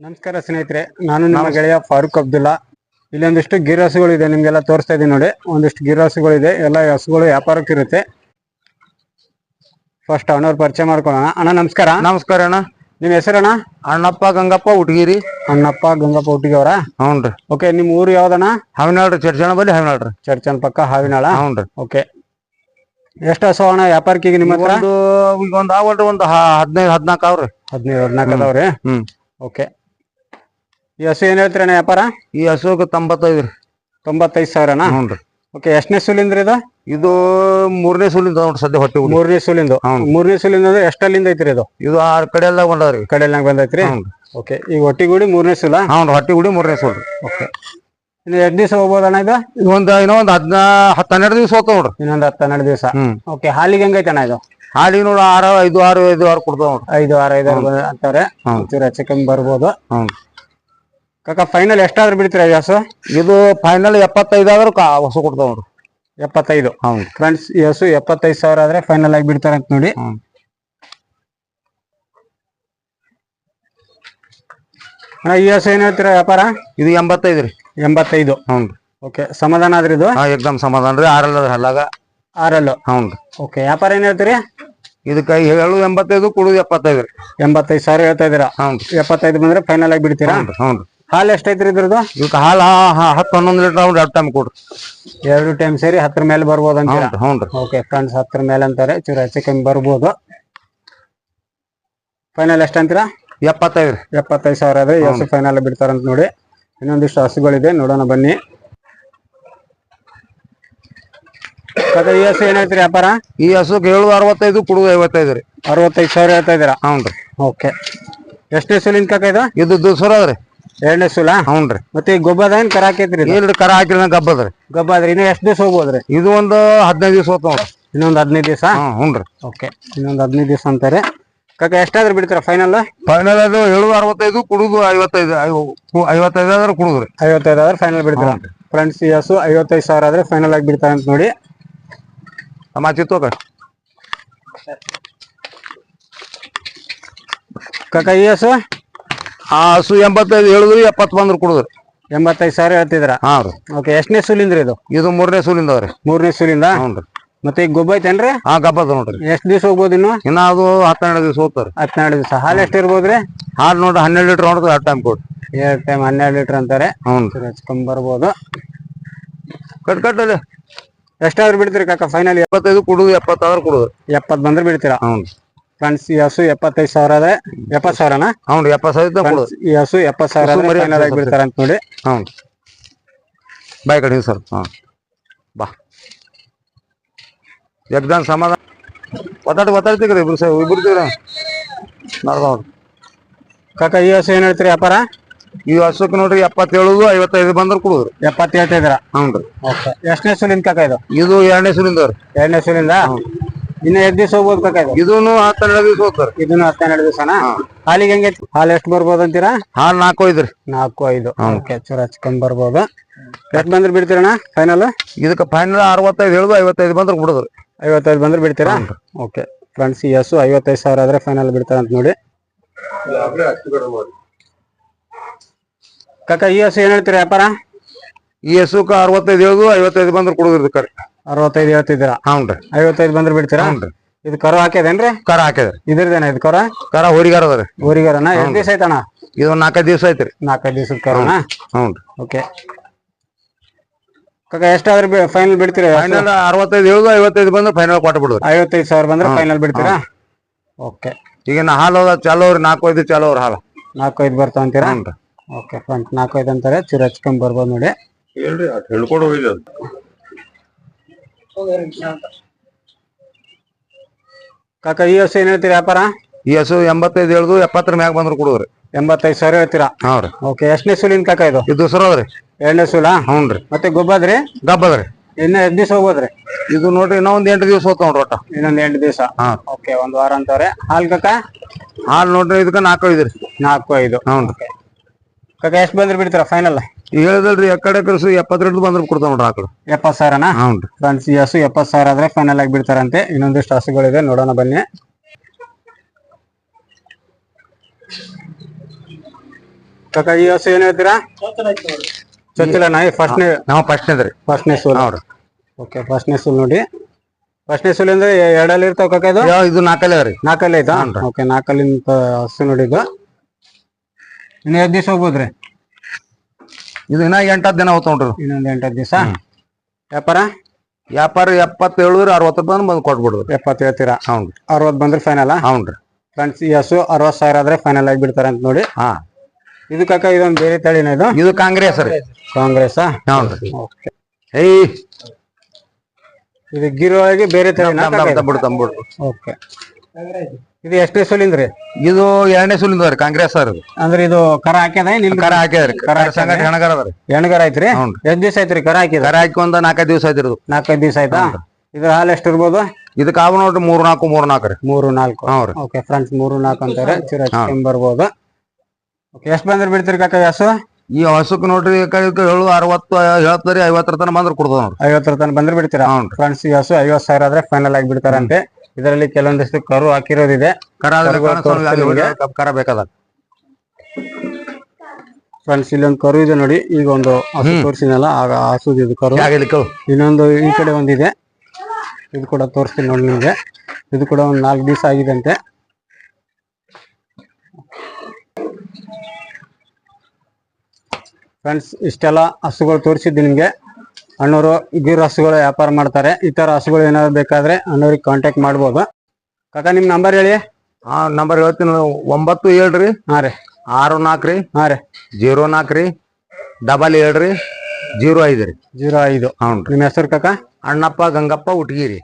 ನಮಸ್ಕಾರ ಸ್ನೇಹಿತರೆ ನಾನು ನಮ್ಮ ಗೆಳೆಯ ಫಾರೂಕ್ ಅಬ್ದುಲ್ಲಾ. ಇಲ್ಲಿ ಒಂದಿಷ್ಟು ಗಿರ್ ಹಸುಗಳಿದೆ ಇದೆ ನಿಮ್ಗೆಲ್ಲ ತೋರಿಸ್ತಾ ಇದೀನಿ ನೋಡಿ. ಒಂದಿಷ್ಟು ಗಿರ್ ಹಸುಗಳಿದೆ ಇದೆ ಎಲ್ಲ ಹಸುಗಳು ವ್ಯಾಪಾರಕ್ಕೆ ಇರುತ್ತೆ. ಫಸ್ಟ್ ಅಣ್ಣವ್ರ ಪರಿಚಯ ಮಾಡ್ಕೊಳ್ಳೋಣ. ಅಣ್ಣ ನಮಸ್ಕಾರ. ನಮಸ್ಕಾರ ಅಣ್ಣ. ನಿಮ್ಮ ಹೆಸರಣ್ಣ? ಅಣ್ಣಪ್ಪ ಗಂಗಪ್ಪ ಹುಟ್ಟಗಿರಿ ಅಣ್ಣಪ್ಪ ಗಂಗಪ್ಪ ಅವರ ಹ್ಞೂನ್ರಿ. ಓಕೆ ನಿಮ್ಮ ಊರು ಯಾವ್ದಣ್ಣ? ಹಾವಿನಾಳ್ರಿ ಚರ್ಚಣ ಬಲ್ಲಿ ಹಾವಿನಾಳ್ರಿ ಚರ್ಚನ್ ಪಕ್ಕ ಹಾವಿನಾಳ? ಹ್ಞೂನ್ರಿ. ಓಕೆ ಎಷ್ಟು ಹಸು ಅಣ್ಣ ವ್ಯಾಪಾರಕ್ಕೆ ಈಗ ನಿಮ್ಮ ಹತ್ರ? ಒಂದು ಈಗ ಒಂದ್ ಒಂದು ಹದಿನೈದು ಹದಿನಾಲ್ಕು ಅವ್ರಿ. ಹದಿನೈದು ಹದಿನಾಲ್ಕು ಅದಾವ್ರಿ? ಹ್ಮ್. ಓಕೆ ಈ ಹಸು ಏನ್ ಹೇಳ್ತೀರಣ್ಣ ವ್ಯಾಪಾರ? ಈ ಹಸುಗ ತೊಂಬತ್ತೈದು ರೀ. ತೊಂಬತ್ತೈದು ಸಾವಿರನಾ? ಹ್ಞೂನ್ರಿ ಓಕೆ ಎಷ್ಟನೇ ಸುಲಿಂದ್ರ ಇದು? ಇದು ಮೂರನೇ ಸುಲಿಂದ ನೋಡ್ರಿ ಸದ್ಯ ಹೊಟ್ಟೆ ಮೂರನೇ ಸುಲಿಂದು. ಮೂರನೇ ಸುಲಿಂದ ಅಂದ್ರೆ ಎಷ್ಟಲ್ಲಿಂದ ಐತ್ರಿ ಇದು? ಇದು ಆ ಕಡೆ ಎಲ್ಲ ಬಂದ್ರಿ ಕಡೆ ಎಲ್ಲ ಬಂದೈತ್ರಿ ಓಕೆ ಈಗ ಒಟ್ಟಿಗೂಡಿ ಮೂರನೇ ಸುಲ? ಹ್ಞೂ ಹೊಟ್ಟಿ ಗುಡಿ ಮೂರನೇ ಸೂಲ್ ಓಕೆ ಇನ್ನು ಎಷ್ಟು ದಿವಸ ಹೋಗ್ಬೋದಣ್ಣ ಇದು? ಇದು ಒಂದು ಇನ್ನೂ ಒಂದು ಹದಿನಾ ಹತ್ತು ಹನ್ನೆರಡು ದಿವಸ ಹೋಗ್ತಾವ ನೋಡ್ರಿ. ಇನ್ನೊಂದು ಹತ್ತು ಹನ್ನೆರಡು ದಿವಸ. ಓಕೆ ಓಕೆ ಹಾಲಿಗೆ ಹೆಂಗೈತಣ್ಣ ಇದು? ಹಾಲಿಗೆ ನೋಡಿ ಆರು ಐದು ಆರು ಐದು ಆರು ಕೊಡ್ತಾವ ನೋಡ್ರಿ. ಐದು ಆರು ಐದು ಆರು ಬಂದ- ಅಂತಾರೆ. ಒಂಚೂರು ಹೆಚ್ಚು ಕಮ್ಮಿ ಬರ್ಬೋದು. ಹ್ಞೂ ಕಾಕ ಫೈನಲ್ ಎಷ್ಟಾದ್ರೂ ಬಿಡ್ತೀರಾ ವ್ಯಾಸ? ಇದು ಫೈನಲ್ ಎಪ್ಪತ್ತೈದು ಆದ್ರೂ ಕಾ ಹೊಸ ಕೊಡ್ತಾವ ನೋಡ್ರಿ ಎಪ್ಪತ್ತೈದು? ಹೌದು. ಫ್ರೆಂಡ್ಸ್ ಈ ಹಸು ಎಪ್ಪತ್ತೈದು ಸಾವಿರ ಆದ್ರೆ ಫೈನಲ್ ಆಗಿ ಬಿಡ್ತಾರೆ ಅಂತ ನೋಡಿ. ಹ್ಞೂ ಅಣ್ಣ, ಈ ಹಸು ಏನ್ ಹೇಳ್ತೀರಾ ವ್ಯಾಪಾರ? ಇದು ಎಂಬತ್ತೈದು ರೀ. ಎಂಬತ್ತೈದು. ಹ್ಞೂ ರೀ ಓಕೆ ಸಮಾಧಾನ ಆದ್ರಿ ಇದು? ಹಾ ಎಕ್ದಮ್ ಸಮಾಧಾನ ರೀ. ಆರಲ್ಲ ಹಲ್ಲಾಗ. ಆರಲ್ಲು ಹ್ಞೂ ರೀ ಓಕೆ ವ್ಯಾಪಾರ ಏನ್ ಹೇಳ್ತೀರಿ? ಇದಕ್ಕೆ ಹೇಳು ಎಂಬತ್ತೈದು ಕೊಡುದು ಎಪ್ಪತ್ತೈದು ರೀ. ಎಂಬತ್ತೈದು ಸಾವಿರ ಹೇಳ್ತಾ ಇದ್ದೀರಾ? ಹ್ಞೂ ಎಪ್ಪತ್ತೈದು ಬಂದ್ರೆ ಫೈನಲ್ ಆಗಿ ಬಿಡ್ತೀರಾ? ಹ್ಞೂ ರೀ ಹ್ಞೂ ರೀ ಹಾಲು ಎಷ್ಟೈತ್ರಿ ಇದ್ರದ್ದು? ಇವಕ್ಕೆ ಹಾಲು ಹತ್ತು ಹನ್ನೊಂದು ಲೀಟರ್ ಅವ್ರು ಎರಡು ಟೈಮ್ ಕೊಡ್ರಿ. ಎರಡು ಟೈಮ್ ಸೇರಿ ಹತ್ತರ ಮೇಲೆ ಬರ್ಬೋದು ಅಂತ ಹ್ಞೂ ರೀ ಓಕೆ ಫ್ರೆಂಡ್ಸ್ ಹತ್ತರ ಮೇಲೆ ಅಂತಾರೆ ಚೂರು ಹೆಚ್ಚು ಕಮ್ಮಿ ಬರ್ಬೋದು. ಫೈನಲ್ ಎಷ್ಟು ಅಂತೀರಾ? ಎಪ್ಪತ್ತೈದು ರೀ ಎಪ್ಪತ್ತೈದು ಸಾವಿರ ಆದ್ರೆ ಎಷ್ಟು ಫೈನಲ್ ಬಿಡ್ತಾರಂತ ನೋಡಿ. ಇನ್ನೊಂದಿಷ್ಟು ಹಸುಗಳಿದೆ ನೋಡೋಣ ಬನ್ನಿ. ಈ ಹಸು ಏನಾಯ್ತು ಹೇಳ್ತೀರಿ ವ್ಯಾಪಾರ? ಈ ಹಸುಗೆ ಏಳು ಅರವತ್ತೈದು ಕುಡುದು ಐವತ್ತೈದು ರೀ. ಅರವತ್ತೈದು ಸಾವಿರ ಹೇಳ್ತಾ ಇದ್ದೀರಾ? ಹ್ಞೂ ರೀ ಓಕೆ ಎಷ್ಟನೇ ಸುಲಿನ ಕಾಕ ಇದು? ಇದು ದೂಸರ ಅದ ರೀ ಎರಡನೇ ಸುಲ? ಹೌನ್ರಿ ಮತ್ತೆ ಈ ಗೊಬ್ಬದ ಏನ್ ಕರ ಹಾಕೈತ್ರಿ ಇದು? ಕರ ಹಾಕಿಲ್ಲ ಗಬ್ಬದ್ರಿ. ಗೊಬ್ಬ ಆದ್ರೆ ಇನ್ನು ಎಷ್ಟು ದಿವಸ ಹೋಗ್ಬೋದ್ರಿ? ಇದು ಒಂದು ಹದಿನೈದು ದಿವಸ ಹೋಗ್ತಾವ ನೋಡ್ರಿ. ಇನ್ನೊಂದು ಹದಿನೈದು ದಿವಸ? ಹ್ಞೂ ಓಕೆ. ಇನ್ನೊಂದು ಹದಿನೈದು ದಿವಸ ಅಂತಾರೆ. ಕಾಕ ಎಷ್ಟಾದ್ರೂ ಬಿಡ್ತಾರ ಫೈನಲ್ ಫೈನಲ್ ಅದು ಏಳು ಅರವತ್ತೈದು ಕುಡುದು ಐವತ್ತೈದು ಐವ- ಐವತ್ತೈದು ಆದ್ರೆ ಕುಡುದ್ರಿ. ಐವತ್ತೈದು ಆದ್ರೆ ಫೈನಲ್ ಬಿಡ್ತಾರೆ? ಫ್ರೆಂಡ್ಸ್ ಈ ಹಸು ಐವತ್ತೈದು ಸಾವಿರ ಆದ್ರೆ ಫೈನಲ್ ಆಗಿ ಬಿಡ್ತಾರೆ ಅಂತ ನೋಡಿ. ಮಾತಿತ್ತು ಕಾಕ ಈ ಹಸು ಆ ಹಸು ಎಂಬತ್ತೈದು ಹೇಳಿದ್ರಿ ಎಪ್ಪತ್ತು ಬಂದ್ರು ಕುಡುದು ಎಂಬತ್ತೈದು ಸಾವಿರ ಹೇಳ್ತಿದ್ರ ಹಾ ರೀ. ಓಕೆ ಎಷ್ಟನೇ ಸುಲಿಂದ್ರ ಇದು? ಇದು ಮೂರನೇ ಸೂಲಿಂದ ಅವ್ರಿ ರೀ. ಮೂರನೇ ಸುಲಿಂದ? ಹ್ಞೂ ಮತ್ತೆ ಈಗ ಗೊಬ್ಬ ಐತೇನ್ರಿ? ಹಾ ಗಬ್ಬ ಅದ ನೋಡ್ರಿ. ಎಷ್ಟ್ ದಿವಸ ಹೋಗ್ಬೋದು ಇನ್ನು? ಇನ್ನ ಅದು ಹತ್ತೆರಡು ದಿವಸ ಹೋಗ್ತಾರೆ ಹತ್ತೆರಡು ದಿವಸ. ಹಾಲು ಎಷ್ಟು ಇರ್ಬೋದ್ರಿ? ಹಾಲು ನೋಡ್ರಿ ಹನ್ನೆರಡು ಲೀಟರ್ ನೋಡ್ರಿ ಎರಡು ಟೈಮ್ ಕೊಡ್ರಿ. ಎರಡು ಟೈಮ್ ಹನ್ನೆರಡು ಲೀಟರ್ ಅಂತಾರೆ. ಹ್ಞೂ ರೀ. ಹಚ್ಕೊಂಡ್ ಬರ್ಬೋದು. ಕಟ್ ಕಟ್ಟಲ್ಲಿ ಎಷ್ಟಾದ್ರೂ ಬಿಡ್ತೀರಿ ಕಾಕ ಫೈನಲ್ ಎಪ್ಪತ್ತೈದು ಕುಡುದು ಎಪ್ಪತ್ತಾದ್ರೂ ಕುಡುದು. ಎಪ್ಪತ್ತು ಬಂದ್ರೆ ಬಿಡ್ತೀರಾ? ಹ್ಞೂ ಫ್ರೆಂಡ್ಸ್ ಈ ಹಸು ಎಪ್ಪತ್ತೈದು ಸಾವಿರ ಆದ್ರೆ ಎಪ್ಪತ್ತು ಸಾವಿರನ? ಹ್ಞೂ ರೀ ಎಪ್ಪತ್ತು ಸಾವಿರ ಕುಡುದು ಈ ಹಸು ಎಪ್ಪತ್ತು ಸಾವಿರ ಮರಿ ಫೈನಲ್ ಬಿಡ್ತಾರೆ ಅಂತ ನೋಡಿ. ಹ್ಞೂ ಬಾಯ್ ಕಡೆ ಸರ್. ಹಾಂ. ಬಾ. ಎಕ್ದಾನ್ ಸಮಾಧಾನ. ಒತ್ತಾಡಿ ಒತ್ತಾಡ್ತೀರಿ ಇಬ್ರು ಸರ್ ಇಬ್ರು ತೀರ ನೋಡ್ರಿ ಕಾಕ ಈ ಹಸು ಏನ್ ಹೇಳ್ತೀರಿ ವ್ಯಾಪಾರ? ಈ ಹಸುಕ್ ನೋಡ್ರಿ ಎಪ್ಪತ್ತೇಳು ಐವತ್ತೈದು ಬಂದ್ರೆ ಕುಡುದ್ರಿ ಎಪ್ಪತ್ತೇಳ್ತಿದ್ರ ಇದ್ದೀರಾ? ಹ್ಞೂ ರೀ ಓಕೆ. ಎಷ್ಟನೇ ಸುಲಿಂದ ಕಾಕ ಇದು? ಇದು ಎರಡನೇ ಸುಲಿಂದ ಎರಡನೇ ಸುಲಿಂದ? ಇನ್ನು ಎಷ್ಟು ದಿವಸ ಇದು. ಇದೂನು ಹತ್ತೆರಡು ದಿವಸ ಹೋಗ್ತಾರೆ. ಇದನ್ನು ಹತ್ತೆರಡು ದಿವಸನಾ? ಹಾಲಿಗೆ ಹೆಂಗೈತಿ ಹಾಲು ಎಷ್ಟು ಬರ್ಬೋದು ಅಂತೀರಾ? ಹಾಲು ನಾಲ್ಕು ಐದ್ರಿ ನಾಲ್ಕು ಐದು. ಓಕೆ ಚೂರ ಹಚ್ಕೊಂಡ್ ಬರ್ಬೋದು. ಎಷ್ಟು ಬಂದ್ರೆ ಬಿಡ್ತೀರಣ್ಣ ಫೈನಲ್ ಇದಕ್ಕೆ ಫೈನಲ್ ಅರವತ್ತೈದು ಹೇಳುದು ಐವತ್ತೈದು ಬಂದ್ರೆ ಬಿಡುದ್ರಿ ಐವತ್ತೈದು ಬಂದ್ರೆ ಬಿಡ್ತೀರಾ? ಓಕೆ ಫ್ರೆಂಡ್ಸ್ ಈ ಹಸು ಐವತ್ತೈದು ಸಾವಿರ ಆದ್ರೆ ಫೈನಲ್ ಬಿಡ್ತಾರ ಅಂತ ನೋಡಿ. ಕಾಕ ಈ ಹಸು ಏನ್ ಹೇಳ್ತೀರಾ ವ್ಯಾಪಾರ? ಈ ಹಸುಕ ಅರವತ್ತೈದು ಹೇಳುದು ಐವತ್ತೈದು ಬಂದ್ರೆ ಕುಡುದ್ರಿ ಕರೆ ಅರವತ್ತೈದು ಹೇಳ್ತಿದ್ದೀರಾ? ಹ್ಞೂ ರೀ ಐವತ್ತೈದು ಬಂದ್ರೆ ಬಿಡ್ತೀರಾ? ಹ್ಞೂ ಇದು ಕರ ಹಾಕ್ಯದೇನ್ರಿ? ಕರ ಹಾಕಿದ್ರಿ ಇದ್ರದೇನ ಇದು ಕರ? ಕರ ಹೋರಿಗಾರ ಅದ ರೀ. ಊರಿಗರನ ಎಷ್ಟು ದಿವಸ ಐತಣ ಇದು ನಾಲ್ಕೈದು ದಿವಸ ಐತ್ರಿ ನಾಲ್ಕೈದು ದಿವಸದ ಕರುನಾ? ಹೌನ್ರಿ. ಓಕೆ. ಕಾಕ ಎಷ್ಟಾದ್ರೆ ಫೈನಲ್ ಬಿಡ್ತೀರಾ? ಫೈನಲ್ ಅರವತ್ತೈದು ಹೇಳುದು ಐವತ್ತೈದು ಬಂದ್ರೆ ಫೈನಲ್ ಕೊಟ್ಟು ಬಿಡುದ್ರಿ ಐವತ್ತೈದು ಸಾವಿರ ಬಂದ್ರೆ ಫೈನಲ್ ಬಿಡ್ತೀರಾ? ಓಕೆ. ಈಗ ನಾ ಹಾಲು ಚಾಲೋರು ಚಾಲೋ ಅವ್ರಿ ನಾಲ್ಕು ಐದು ಚಾಲೋ ಅವ್ರ ಹಾಲು. ನಾಲ್ಕು ಐದು ಬರ್ತಾವ ಅಂತೀರಾ ಓಕೆ ಫ್ರಂಟ್ ನಾಲ್ಕು ಐದು ಅಂತಾರೆ. ಚೂರು ಹಚ್ಕೊಂಡ್ ಬರ್ಬೋದು ನೋಡಿ. ಹೇಳ್ರಿ ಅಟ್ ಕಾಕ ಈ ಹಸು ಏನ್ ಹೇಳ್ತೀರಾ ವ್ಯಾಪಾರ? ಈ ಹಸು ಎಂಬತ್ತೈದು ಹೇಳುದು ಎಪ್ಪತ್ತರ ಮ್ಯಾಗ ಬಂದ್ರು ಕೊಡುದ್ರಿ. ಎಂಬತ್ತೈದು ಸಾವಿರ ಹೇಳ್ತೀರಾ? ಹೌದ್ರಿ ರೀ. ಓಕೆ ಎಷ್ಟನೇ ಸುಲಿನ ಕಾಕ ಇದು? ಇದು ದೂಸರ ಅದ್ರಿ. ಎರಡನೇ ಸೂಲ? ಹ್ಞೂ ರೀ. ಮತ್ತೆ ಗೊಬ್ಬದ್ರಿ ಗಬ್ಬದ್ರಿ ಇನ್ನ ಎಷ್ಟು ದಿವಸ ಹೋಗೋದ್ರಿ ಇದು ನೋಡ್ರಿ ಇನ್ನೂ ಒಂದ್ ಎಂಟು ದಿವಸ ಹೋಗ್ತಾವ್ ನೋಡ್ರಿ ಒಟ್ಟ. ಇನ್ನೊಂದ್ ಎಂಟು ದಿವಸ? ಹಾ. ಓಕೆ ಒಂದ್ ವಾರ ಅಂತವ್ರೆ. ಹಾಲ್ ಕಾಕ? ಹಾಲ್ ನೋಡ್ರಿ ಇದಕ್ಕ ನಾಲ್ಕು ಐದು ರೀ. ನಾಲ್ಕು ಐದು. ಹ್ಞೂ ರೀ. ಕಾಕ ಎಷ್ಟು ಬಂದ್ರೆ ಬಿಡ್ತೀರಾ ಫೈನಲ್ ಹೇಳಿದಲ್ರಿ ಎಕ್ಕಡೆ ಕರ್ಸು ಎಪ್ಪತ್ತೆರಡು ಬಂದ್ರೆ ಕೊಡ್ತಾವ ನೋಡ್ರಿ ಆಕಳು ಎಪ್ಪತ್ತು ಸಾವಿರನಾ? ಹ್ಞೂ ರೀ ಫ್ರೆಂಡ್ಸ್ ಈ ಹಸು ಎಪ್ಪತ್ತು ಸಾವಿರ ಆದ್ರೆ ಫೈನಲ್ ಆಗಿ ಬಿಡ್ತಾರಂತೆ. ಇನ್ನೊಂದಿಷ್ಟು ಹಸುಗಳಿದೆ ನೋಡೋಣ ಬನ್ನಿ. ಕಾಕ ಈ ಹಸು ಏನ್ ಹೇಳ್ತೀರಾ? ಚೊಚ್ಚಲ ನಾಯಿ ಫಸ್ಟ್ನೇ ನಾವು ಫಸ್ಟ್ನೇದ್ರಿ ಫಸ್ಟ್ನೇ ಸೂಲ್. ನೋಡ್ರಿ ಓಕೆ ಫಸ್ಟ್ನೇ ಸೂಲ್ ನೋಡಿ. ಫಸ್ಟ್ನೇ ಸೂಲ್ ಅಂದ್ರೆ ಎರಡಲ್ಲಿ ಇರ್ತಾವ ಕಾಕ ಇದು? ಇದು ನಾಲ್ಕಲ್ಲಿ ರೀ. ನಾಲ್ಕಲ್ಲಿ ಐತಾ. ಓಕೆ ನಾಲ್ಕಲ್ಲಿಂದ ಹಸು ನೋಡಿದ್ದು. ಇನ್ನು ಎರಡು ದಿವಸ ಹೋಗ್ಬೋದ್ರಿ? ಇದು ಇನ್ನ ಎಂಟತ್ತು ದಿನ ಹೋಗ್ತಾವ ನೋಡ್ರಿ. ಇನ್ನೊಂದ್ ಎಂಟತ್ತು ದಿವಸ? ವ್ಯಾಪಾರ? ವ್ಯಾಪಾರ ಎಪ್ಪತ್ತೇಳು ಅರವತ್ತು ರೂಪಾಯಿ ಬಂದು ಕೊಟ್ಬಿಡ್ರಿ. ಎಪ್ಪತ್ತು ಹೇಳ್ತೀರಾ? ಹೌನ್ರಿ. ಅರವತ್ತು ಬಂದ್ರೆ ಫೈನಲ್ ಹೌದ್ರಿ ಫ್ರೆಂಡ್ಸ್ ಈ ಹಸು ಅರವತ್ತು ಸಾವಿರ ಆದ್ರೆ ಫೈನಲ್ ಆಗಿ ಬಿಡ್ತಾರೆ ಅಂತ ನೋಡಿ. ಹಾ. ಇದು ಕಾಕ ಇದೊಂದು ಬೇರೆ ತಳಿನ ಇದು? ಇದು ಕಾಂಗ್ರೆಸ್ ರೀ. ಕಾಂಗ್ರೆಸ್ ಓಕೆ ಏಯ್ ಇದು ಗಿರ್ ಒಳಗೆ ಬೇರೆ ತಳಿ ತಮ್ ಬಿಡ್ತು ಓಕೆ ಇದು ಎಷ್ಟೇ ರೀ ಇದು ಎರಡನೇ ಸುಲಿಂದ ರೀ ಕಾಂಗ್ರೆಸ್ ಸರ್ ಇದು ಅಂದ್ರೆ ಇದು ಕರ ಹಾಕ್ಯದ ಇಲ್ಲ ಕರ ಹಾಕ್ಯಾದ್ರಿ ಕರ ಸಂಘಟನೆ ಹೆಣಗರ ಅದ ರೀ ಐತ್ರಿ? ಹ್ಞೂನ್ರಿ. ಎಷ್ಟ್ ದಿವಸ ಐತ್ರಿ ಕರ ಹಾಕಿದ ಕರ ಹಾಕಿ ಒಂದ್ ನಾಲ್ಕೈದು ದಿವಸ ಆಯ್ತು ಇದು. ನಾಲ್ಕೈದು ದಿವಸ ಆಯ್ತಾ? ಇದ್ರ ಹಾಲು ಎಷ್ಟು ಇರ್ಬೋದು? ಇದಕ್ಕೆ ಆವ ನೋಡ್ರಿ ಮೂರ್ ನಾಲ್ಕು ಮೂರ್ ನಾಲ್ಕು ರೀ. ಮೂರು ನಾಲ್ಕು. ಹ್ಞೂ ರೀ. ಓಕೆ ಫ್ರೆಂಡ್ಸ್ ಮೂರು ನಾಲ್ಕು ಅಂತಾರೆ ಚಿರ ಬರ್ಬೋದು. ಓಕೆ ಎಷ್ಟು ಬಂದ್ರೆ ಬಿಡ್ತೀರಿ ಕಾಕ ಹಸು ಈ ಹಸುಕ್ ನೋಡ್ರಿ ಏಳು ಅರವತ್ತು ಹೇಳ್ತಾರಿ ಐವತ್ತರ ತನ ಬಂದ್ರೆ ಕೊಡ್ತದ ನೋಡ್ರಿ. ಐವತ್ತರ ತನಕ ಬಂದ್ರೆ ಬಿಡ್ತೀರಾ? ಫ್ರೆಂಡ್ಸ್ ಈ ಹಸು ಐವತ್ ಸಾವಿರ ಆದ್ರೆ ಫೈನಲ್ ಆಗಿ ಬಿಡ್ತಾರಂತೆ. ಇದರಲ್ಲಿ ಕೆಲವೊಂದಿಷ್ಟು ಕರು ಹಾಕಿರೋದಿದೆ. ಕರ ಬೇಕಾದ. ಫ್ರೆಂಡ್ಸ್ ಇಲ್ಲೊಂದು ಕರು ಇದೆ ನೋಡಿ. ಈಗ ಒಂದು ಹಸು ತೋರಿಸಿನಲ್ಲ ಆಗ ಹಸುದು ಇದು ಕರು. ಇನ್ನೊಂದು ಈ ಕಡೆ ಒಂದಿದೆ. ಇದು ಕೂಡ ತೋರಿಸ್ತೀನಿ ನೋಡಿ ನಿಮಗೆ. ಇದು ಕೂಡ ಒಂದು ನಾಲ್ಕು ದಿವಸ ಆಗಿದೆ ಅಂತೆ ಫ್ರೆಂಡ್ಸ್ ಇಷ್ಟೆಲ್ಲ ಹಸುಗಳು ತೋರಿಸಿದ್ದು ನಿಮಗೆ. ಅಣ್ಣವರು ಗಿರ್ ಹಸುಗಳು ವ್ಯಾಪಾರ ಮಾಡ್ತಾರೆ. ಈ ತರ ಹಸುಗಳು ಏನಾದ್ರು ಬೇಕಾದ್ರೆ ಅಣ್ಣವ್ರಿಗೆ ಕಾಂಟ್ಯಾಕ್ಟ್ ಮಾಡ್ಬೋದು. ಕಾಕ ನಿಮ್ಮ ನಂಬರ್ ಹೇಳಿ. ಆ ನಂಬರ್ ಹೇಳ್ತೀನಿ. ಒಂಬತ್ತು ಏಳ್ರಿ ಹಾಂ ರೀ. ಆರು ನಾಲ್ಕು ರೀ. ಹಾಂ ರೀ. ಜೀರೋ ನಾಲ್ಕು ರೀ. ಡಬಲ್ ಏಳ್ರಿ ರೀ. ಜೀರೋ ಐದು ರೀ. ಜೀರೋ ಐದು. ಹ್ಞೂ ರೀ. ನಿಮ್ಮ ಹೆಸರು ಕಾಕ? ಅಣ್ಣಪ್ಪ ಗಂಗಪ್ಪ ಉಟ್ಗಿರಿ